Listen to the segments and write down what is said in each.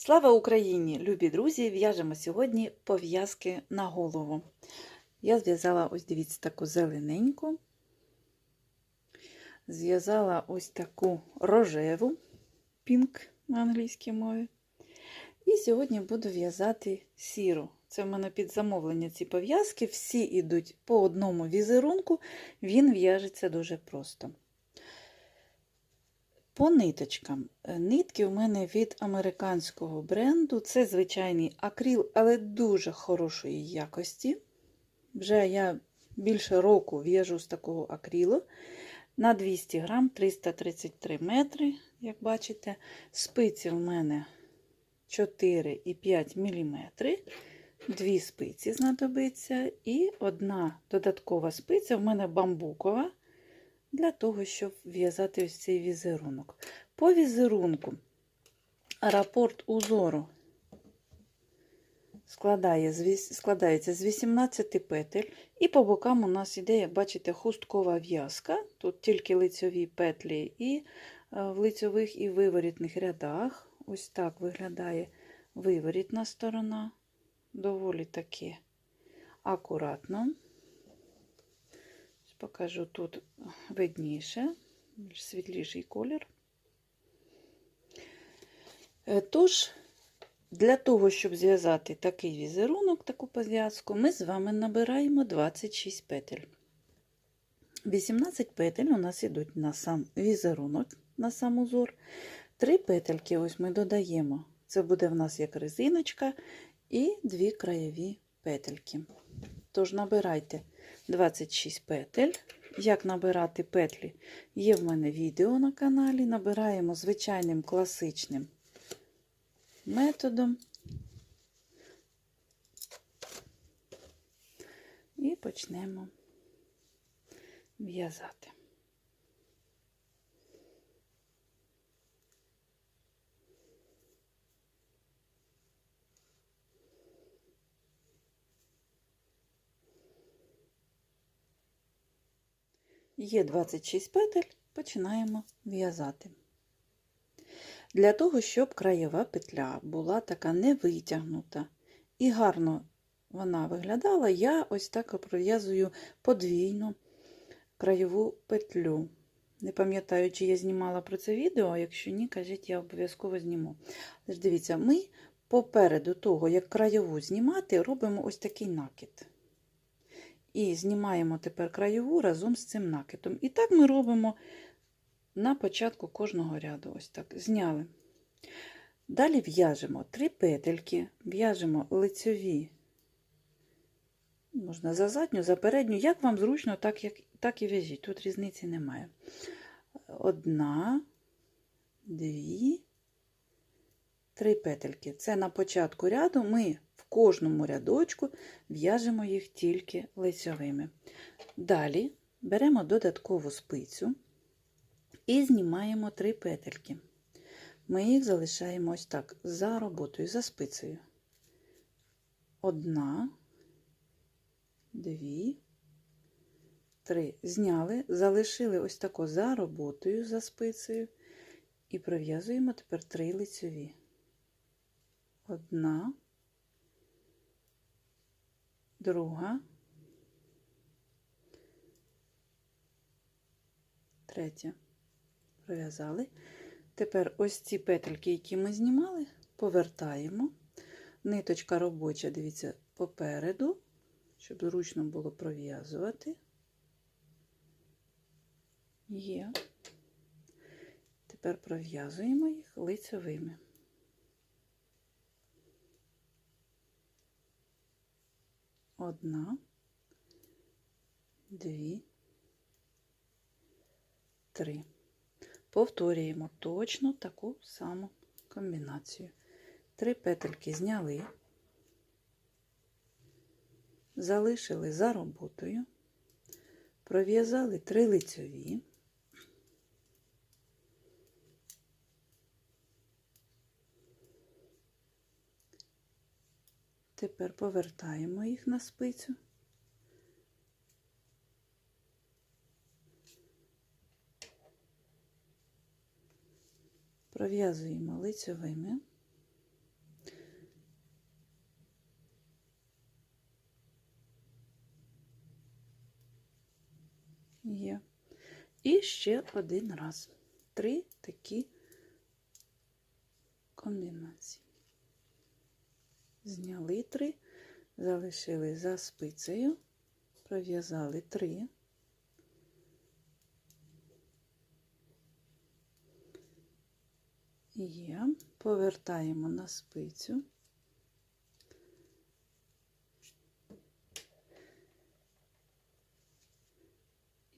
Слава Україні! Любі друзі! В'яжемо сьогодні пов'язки на голову. Я зв'язала, ось дивіться, таку зелененьку. Зв'язала ось таку рожеву пінк на англійській мові. І сьогодні буду в'язати сіру. Це в мене під замовлення ці пов'язки. Всі йдуть по одному візерунку, він в'яжеться дуже просто. По ниточкам. Е, Нитки у мене від американського бренду. Це звичайний акрил, але дуже хорошої якості. Вже я більше року в'яжу з такого акрилу. На 200 грам 333 метри, як бачите. Спиці в мене 4,5 мм. Дві спиці знадобиться. І одна додаткова спиця в мене бамбукова для того, щоб в'язати ось цей візерунок. По візерунку рапорт узору складає, складається з 18 петель, і по бокам у нас іде, як бачите, хусткова в'язка. Тут тільки лицьові петлі, і в лицьових і виворітних рядах. Ось так виглядає виворітна сторона, доволі таки акуратно. Покажу тут видніше, світліший колір. Тож, для того, щоб зв'язати такий візерунок, таку пов'язку, ми з вами набираємо 26 петель. 18 петель у нас йдуть на сам візерунок, на сам узор. Три петельки ось ми додаємо. Це буде в нас як резиночка і дві краєві петельки. Тож набирайте 26 петель. Як набирати петлі? Є в мене відео на каналі. Набираємо звичайним класичним методом. І почнемо в'язати. Є 26 петель, починаємо в'язати. Для того, щоб краєва петля була така не витягнута і гарно вона виглядала, я ось так пров'язую подвійну краєву петлю. Не пам'ятаю, чи я знімала про це відео, якщо ні, кажіть, я обов'язково зніму. Дивіться, ми попереду того, як краєву знімати, робимо ось такий накид. І знімаємо тепер краєву разом з цим накидом. І так ми робимо на початку кожного ряду. Ось так, зняли. Далі в'яжемо три петельки, в'яжемо лицьові, можна за задню, за передню, як вам зручно, так, як, так і в'яжіть. Тут різниці немає. Одна, дві, три петельки. Це на початку ряду ми кожному рядочку в'яжемо їх тільки лицьовими. Далі беремо додаткову спицю і знімаємо три петельки. Ми їх залишаємо ось так за роботою, за спицею. Одна, дві, три. Зняли, залишили ось тако за роботою, за спицею, і пров'язуємо тепер три лицьові. Одна, друга, третя. Пров'язали. Тепер ось ці петельки, які ми знімали, повертаємо. Ниточка робоча, дивіться, попереду, щоб зручно було пров'язувати. Є. Тепер пров'язуємо їх лицевими. Одна, дві, три. Повторюємо точно таку саму комбінацію. Три петельки зняли, залишили за роботою, пров'язали три лицьові, Тепер повертаємо їх на спицю. Пров'язуємо лицевими. Є. І ще один раз. Три такі комбінації. Зняли три, залишили за спицею, пров'язали три. Є, повертаємо на спицю.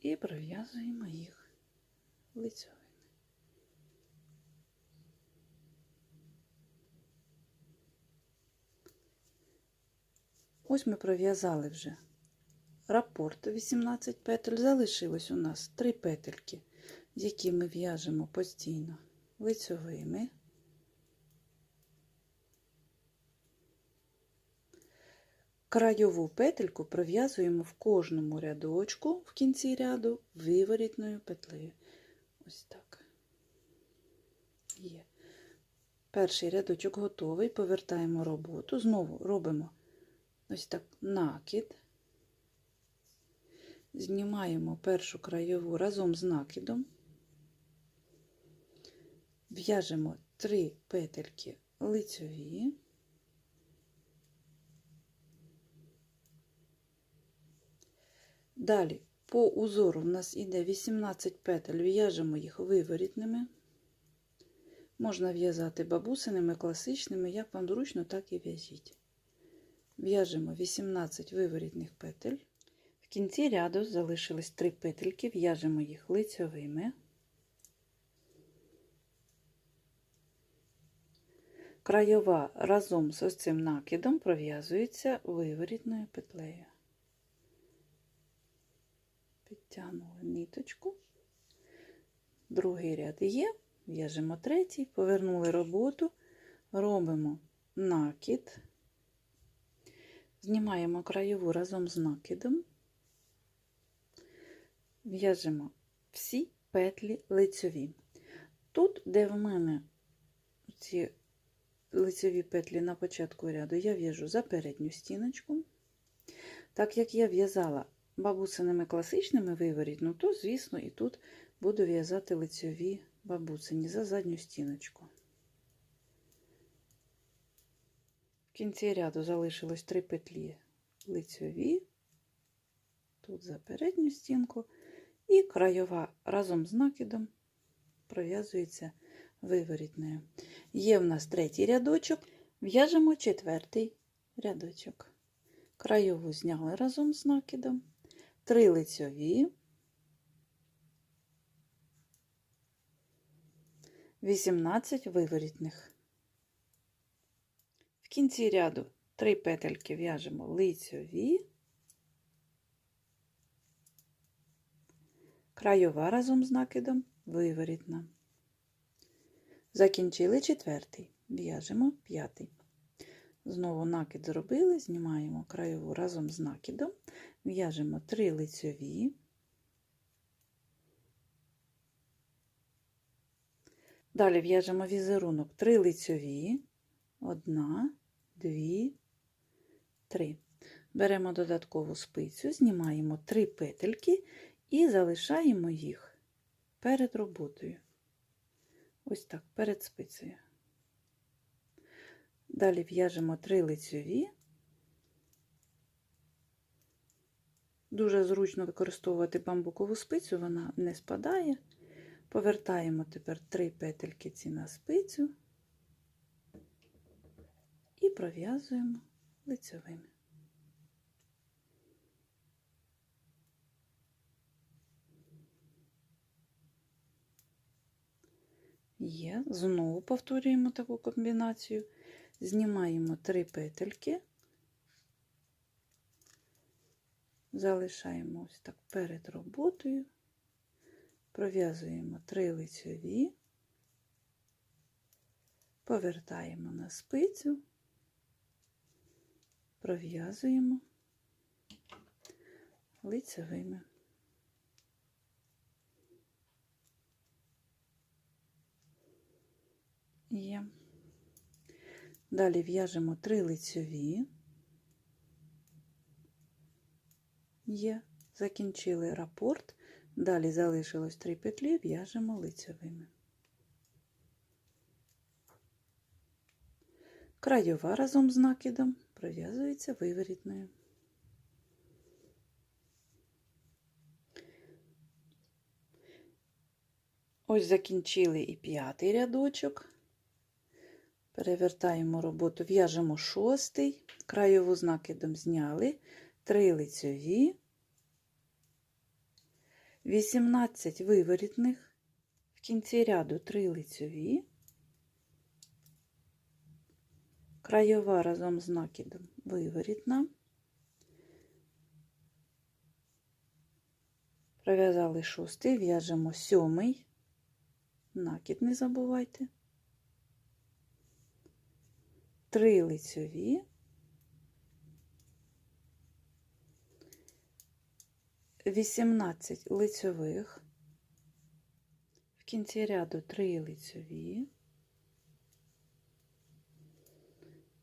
І пров'язуємо їх лицьовими. Ось ми пров'язали вже рапорт 18 петель. Залишилось у нас 3 петельки, які ми в'яжемо постійно лицьовими. Краєву петельку пров'язуємо в кожному рядочку в кінці ряду виворітною петлею. Ось так. Є. Перший рядочок готовий, повертаємо роботу, знову робимо ось так накид, знімаємо першу краєву разом з накидом, в'яжемо 3 петельки лицьові. Далі по узору в нас іде 18 петель, в'яжемо їх виворітними. Можна в'язати бабусиними, класичними, як вам зручно, так і в'яжіть. В'яжемо 18 виворітних петель. В кінці ряду залишились 3 петельки, в'яжемо їх лицьовими. Краєва разом з ось цим накидом пров'язується виворітною петлею. Підтягнули ниточку. Другий ряд є, в'яжемо третій, повернули роботу, робимо накид, знімаємо краєву разом з накидом, в'яжемо всі петлі лицьові. Тут, де в мене ці лицеві петлі на початку ряду, я в'яжу за передню стіночку. Так як я в'язала бабусиними класичними виворітну, то, звісно, і тут буду в'язати лицьові бабусині за задню стіночку. В кінці ряду залишилось 3 петлі лицьові, тут за передню стінку, і краєва разом з накидом пров'язується виворітною. Є в нас третій рядочок, в'яжемо четвертий рядочок. Краєву зняли разом з накидом, три лицьові, 18 виворітних. Кінці ряду 3 петельки в'яжемо лицьові, краєва разом з накидом виворітна. Закінчили четвертий, в'яжемо п'ятий. Знову накид зробили, знімаємо краєву разом з накидом, в'яжемо 3 лицьові, далі в'яжемо візерунок 3 лицьові, 1, 2, 3. Беремо додаткову спицю, знімаємо 3 петельки і залишаємо їх перед роботою. Ось так, перед спицею. Далі в'яжемо 3 лицьові. Дуже зручно використовувати бамбукову спицю, вона не спадає. Повертаємо тепер 3 петельки ці на спицю і пров'язуємо лицьовими. Є, знову повторюємо таку комбінацію. Знімаємо 3 петельки, залишаємо ось так перед роботою, пров'язуємо 3 лицьові, повертаємо на спицю, пров'язуємо лицьовими. Є. Далі в'яжемо 3 лицьові. Є. Закінчили рапорт, Далі залишилось 3 петлі, в'яжемо лицьовими. Краєва разом з накидом пров'язується виворітною. Ось закінчили і п'ятий рядочок. Перевертаємо роботу, в'яжемо шостий, краєву з накидом зняли, 3 лицьові, 18 виворітних, в кінці ряду 3 лицьові, краєва разом з накидом виворітна, пров'язали шостий, в'яжемо сьомий, накид не забувайте. 3 лицьові, 18 лицьових, в кінці ряду 3 лицьові,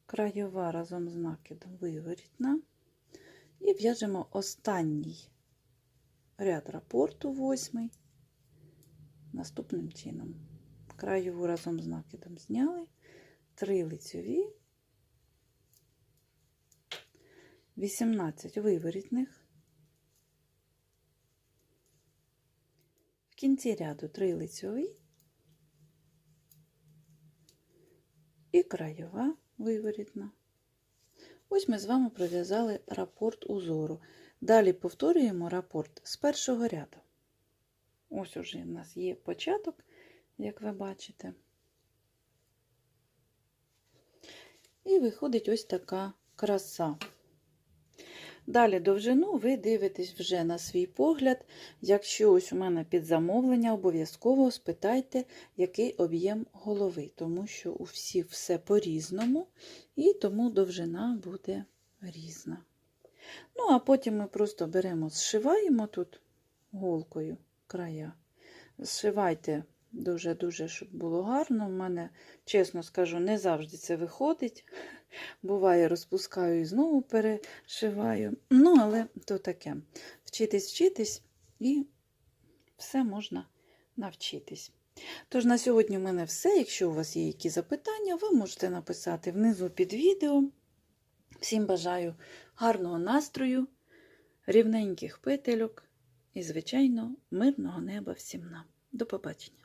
краєва разом з накидом виворітна, і в'яжемо останній ряд рапорту, восьмий, наступним чином. Краєву разом з накидом зняли, 3 лицьові, 18 виворітних, в кінці ряду 3 лицьові. І краєва виворітна. Ось ми з вами пров'язали рапорт узору. Далі повторюємо рапорт з першого ряду. Ось уже в нас є початок, як ви бачите. І виходить ось така краса. Далі довжину ви дивитесь вже на свій погляд. Якщо ось у мене під замовлення, обов'язково спитайте, який об'єм голови, тому що у всіх все по-різному, і тому довжина буде різна. Ну, а потім ми просто беремо, зшиваємо тут голкою края. Зшивайте дуже-дуже, щоб було гарно. У мене, чесно скажу, не завжди це виходить. Буває, розпускаю і знову перешиваю. Ну, але то таке. Вчитись, вчитись і все можна навчитись. Тож на сьогодні в мене все. Якщо у вас є які запитання, ви можете написати внизу під відео. Всім бажаю гарного настрою, рівненьких петельок і, звичайно, мирного неба всім нам. До побачення!